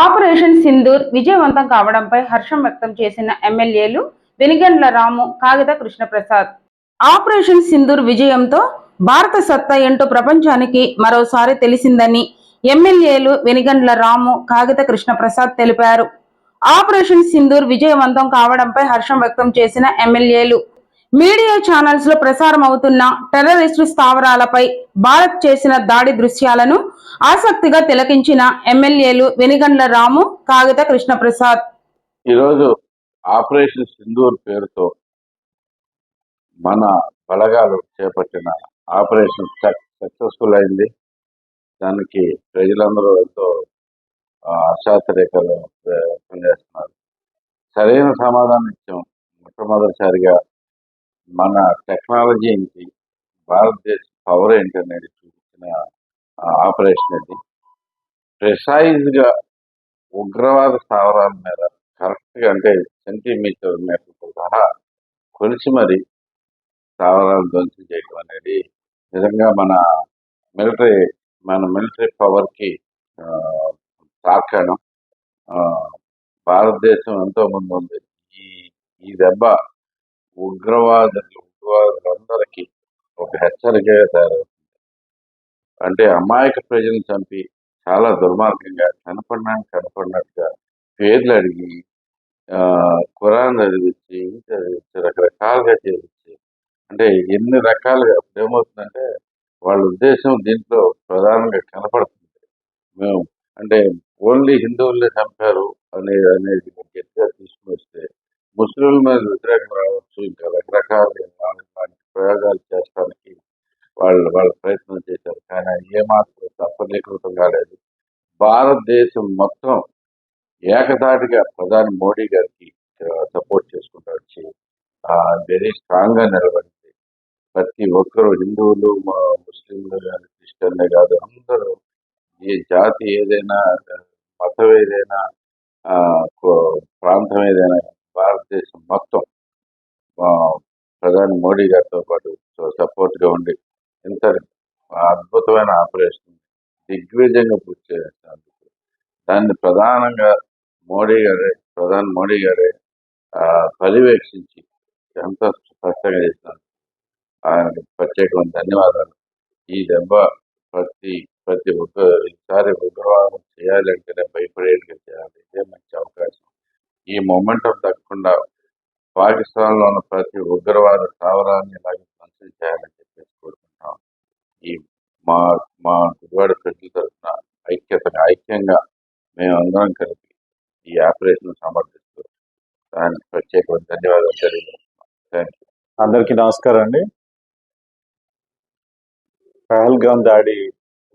Operation Sindoor విజయవంతం కావడంపై హర్షం వ్యక్తం చేసిన ఎమ్మెల్యేలు వెనిగండ్ల రాము కాగిత కృష్ణప్రసాద్. ఆపరేషన్ సింధూర్ విజయంతో భారత సత్తా ఏంటో ప్రపంచానికి మరోసారి తెలిసిందని ఎమ్మెల్యేలు వెనిగండ్ల రాము కాగిత కృష్ణప్రసాద్ తెలిపారు. ఆపరేషన్ సింధూర్ విజయవంతం కావడంపై హర్షం వ్యక్తం చేసిన ఎమ్మెల్యేలు మీడియా ఛానల్స్లో ప్రసారం అవుతున్న టెర్రరిస్టు స్థావరాలపై భారత్ చేసిన దాడి దృశ్యాలను ఆసక్తిగా తిలకించిన ఎమ్మెల్యేలు వెనిగండ్ల రాము కాగిత కృష్ణప్రసాద్. ఈరోజు ఆపరేషన్ సింధూర్ పేరుతో మన బలగాలు చేపట్టిన ఆపరేషన్ సక్సెస్ఫుల్ అయింది. దానికి ప్రజలందరూ ఎంతో ఆ, పనిచేస్తున్నారు సరైన సమాధానం ఇచ్చాం. మొట్టమొదటిసారిగా మన టెక్నాలజీ ఏంటి? భారతదేశ పవర్ ఏంటి అనేది చూపించిన ఆపరేషన్ ఇది ప్రిసైజ్గా ఉగ్రవాద స్థావరాల మీద కరెక్ట్గా అంటే సెంటీమీటర్ మీటర్తో సహా కొలిచి మరి స్థావరాలు ధ్వంసం చేయడం అనేది నిజంగా మన మిలిటరీ మన మిలిటరీ పవర్కి తాకాణం భారతదేశం ఎంతో ముందు ఉంది. ఈ ఈ దెబ్బ ఉగ్రవాదులు ఉగ్రవాదులందరికీ ఒక హెచ్చరికగా తయారవుతుంది. అంటే అమాయక ప్రజలను చంపి చాలా దుర్మార్గంగా కనపడడానికి కనపడినట్టుగా పేర్లు అడిగి ఖురాన్ చదివించి ఇది చదివించి రకరకాలుగా చేయించి అంటే ఎన్ని రకాలుగా ఇప్పుడు ఏమవుతుందంటే వాళ్ళ ఉద్దేశం దీంట్లో ప్రధానంగా కనపడుతుంది. మేము అంటే ఓన్లీ హిందువుల్ని చంపారు అనేది అనేది గట్టిగా తీసుకుని వస్తే ముస్లింల మీద వ్యతిరేక ఇంకా ప్రయోగాలు చేస్తానికి వాళ్ళు వాళ్ళ ప్రయత్నం చేశారు. కానీ అది ఏమాత్రం సఫలీకృతం కాలేదు. భారతదేశం మొత్తం ఏకతాటిగా ప్రధాని మోడీ గారికి సపోర్ట్ చేసుకుంటూ వచ్చి వెరీ స్ట్రాంగ్గా నిలబడింది. ప్రతి ఒక్కరు హిందువులు ముస్లింలు కానీ క్రిస్టియన్లే కాదు అందరూ ఏ జాతి ఏదైనా మతం ఏదైనా ప్రాంతం ఏదైనా భారతదేశం మొత్తం ప్రధాని మోడీ గారితో పాటు సపోర్ట్గా ఉండి ఇంత అద్భుతమైన ఆపరేషన్ దిగ్విజయంగా పూర్తి చేసినందుకు దాన్ని ప్రధానంగా మోడీ గారే ప్రధాని మోడీ గారే పర్యవేక్షించి ఎంతో స్పష్టంగా చేసినారు ఆయనకు ప్రత్యేకమైన ధన్యవాదాలు. ఈ దెబ్బ ప్రతి ప్రతి ఒక్క ఈసారి ఉగ్రవాదం చేయాలంటేనే భయపడేట్టుగా చేయాలి. ఇదే మంచి అవకాశం. ఈ మొమెంటం తగ్గకుండా పాకిస్తాన్లో ఉన్న ప్రతి ఉగ్రవాద స్థావరాన్ని ఇలాగే ధ్వంసం చేయాలని చెప్పేసి కోరుకుంటాం ఈ మా మా గుడివాడ ప్రజల తరఫున ఐక్యత ఐక్యంగా మేమందరం కలిపి ఈ ఆపరేషన్ సమర్థిస్తూ దానికి ప్రత్యేకమైన ధన్యవాదాలు తెలియజేస్తున్నాం. థ్యాంక్ యూ అందరికీ నమస్కారం అండి. పహల్గామ్ దాడి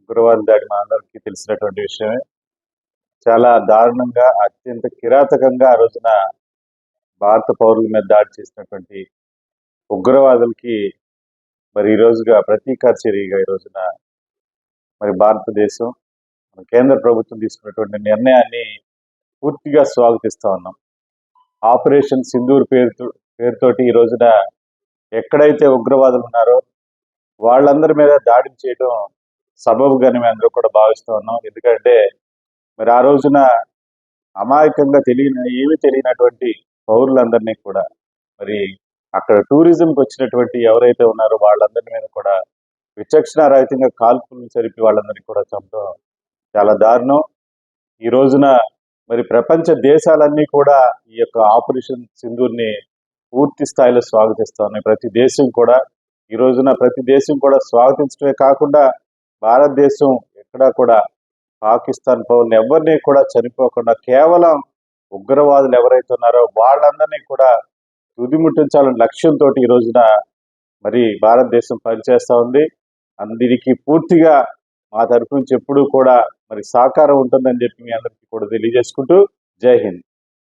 ఉగ్రవాద దాడి మా అందరికీ తెలిసినటువంటి విషయమే. చాలా దారుణంగా అత్యంత కిరాతకంగా ఆ రోజున భారత పౌరుల మీద దాడి చేసినటువంటి ఉగ్రవాదులకి మరి ఈ రోజుగా ప్రతీకార చర్యగా ఈ రోజున మరి భారతదేశం మన కేంద్ర ప్రభుత్వం తీసుకున్నటువంటి నిర్ణయాన్ని పూర్తిగా స్వాగతిస్తా ఉన్నాం. ఆపరేషన్ సింధూర్ పేరుతో పేరుతోటి ఈ రోజున ఎక్కడైతే ఉగ్రవాదులు ఉన్నారో వాళ్ళందరి మీద దాడి చేయడం సబబుగానే మేము అందరూ కూడా భావిస్తూ ఉన్నాం. ఎందుకంటే మరి ఆ రోజున అమాయకంగా తెలియని ఏమీ తెలియనటువంటి పౌరులందరినీ కూడా. మరి అక్కడ టూరిజంకి వచ్చినటువంటి ఎవరైతే ఉన్నారో వాళ్ళందరి మీద కూడా విచక్షణ రహితంగా కాల్పులు జరిపి వాళ్ళందరినీ కూడా చంపడం చాలా దారుణం. ఈ రోజున మరి ప్రపంచ దేశాలన్నీ కూడా ఈ యొక్క ఆపరేషన్ సింధూర్ని పూర్తి స్థాయిలో స్వాగతిస్తా ఉన్నాయి. ప్రతి దేశం కూడా ఈ రోజున ప్రతి దేశం కూడా స్వాగతించడమే కాకుండా భారతదేశం ఎక్కడా కూడా పాకిస్తాన్ పౌరులు ఎవరిని కూడా చనిపోకుండా కేవలం ఉగ్రవాదులు ఎవరైతే ఉన్నారో వాళ్ళందరినీ కూడా తుదిముట్టించాలనే లక్ష్యంతో ఈ రోజున మరి భారతదేశం పనిచేస్తూ ఉంది. అందరికి పూర్తిగా మా తరఫు నుంచి ఎప్పుడూ కూడా మరి సహకారం ఉంటుందని చెప్పి మీ అందరికీ కూడా తెలియజేసుకుంటూ జై హింద్.